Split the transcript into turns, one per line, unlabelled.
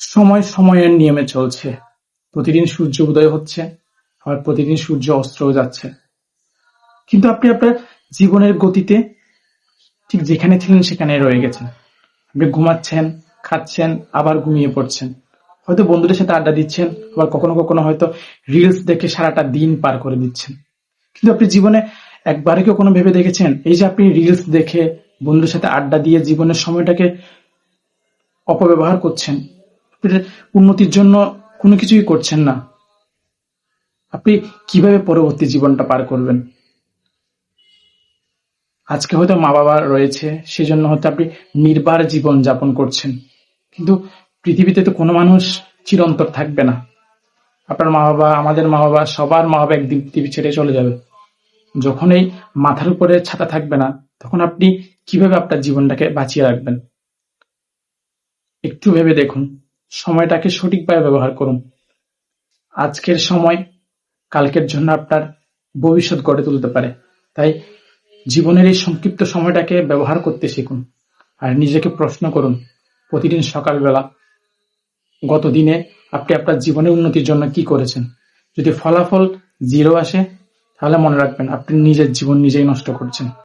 সময় সময়ের নিয়মে চলছে। প্রতিদিন সূর্য উদয় হচ্ছে, আবার প্রতিদিন সূর্য অস্ত্রও যাচ্ছে। কিন্তু আপনি আপনার জীবনের গতিতে ঠিক যেখানে ছিলেন সেখানে রয়ে গেছেন। আপনি ঘুমাচ্ছেন, খাচ্ছেন, আবার ঘুমিয়ে পড়ছেন। হয়তো বন্ধুদের সাথে আড্ডা দিচ্ছেন, আবার কখনো কখনো হয়তো রিলস দেখে সারাটা দিন পার করে দিচ্ছেন। কিন্তু আপনি জীবনে একবারে কেউ কোনো ভেবে দেখেছেন? এই যে আপনি রিলস দেখে বন্ধুদের সাথে আড্ডা দিয়ে জীবনের সময়টাকে অপব্যবহার করছেন উন্নতির জন্য কোনো কিছুই করছেন না। আপনি কীভাবে পরবর্তী জীবনটা পার করবেন? আজকে হয়তো মা বাবা রয়েছে, সেজন্য হয়তো আপনি নির্বার জীবন যাপন করছেন। কিন্তু পৃথিবীতে তো কোনো মানুষ চিরন্তর থাকবে না। আপনার মা বাবা আমাদের মা বাবা সবার মা বাবা একদিন পৃথিবী ছেড়ে চলে যাবে। যখন এই মাথার উপরে ছাতা থাকবে না, তখন আপনি কীভাবে আপনার জীবনটাকে বাঁচিয়ে রাখবেন? একটু ভেবে দেখুন। সময়টাকে সঠিকভাবে ব্যবহার করুন। আজকের সময়, কালকের জন্য আপনার ভবিষ্যৎ গড়ে তুলতে পারে। তাই জীবনের এই সংক্ষিপ্ত সময়টাকে ব্যবহার করতে শিখুন আর নিজেকে প্রশ্ন করুন, প্রতিদিন সকালবেলা, গত দিনে আপনি আপনার জীবনের উন্নতির জন্য কি করেছেন? যদি ফলাফল জিরো আসে, তাহলে মনে রাখবেন আপনি নিজের জীবন নিজেই নষ্ট করছেন।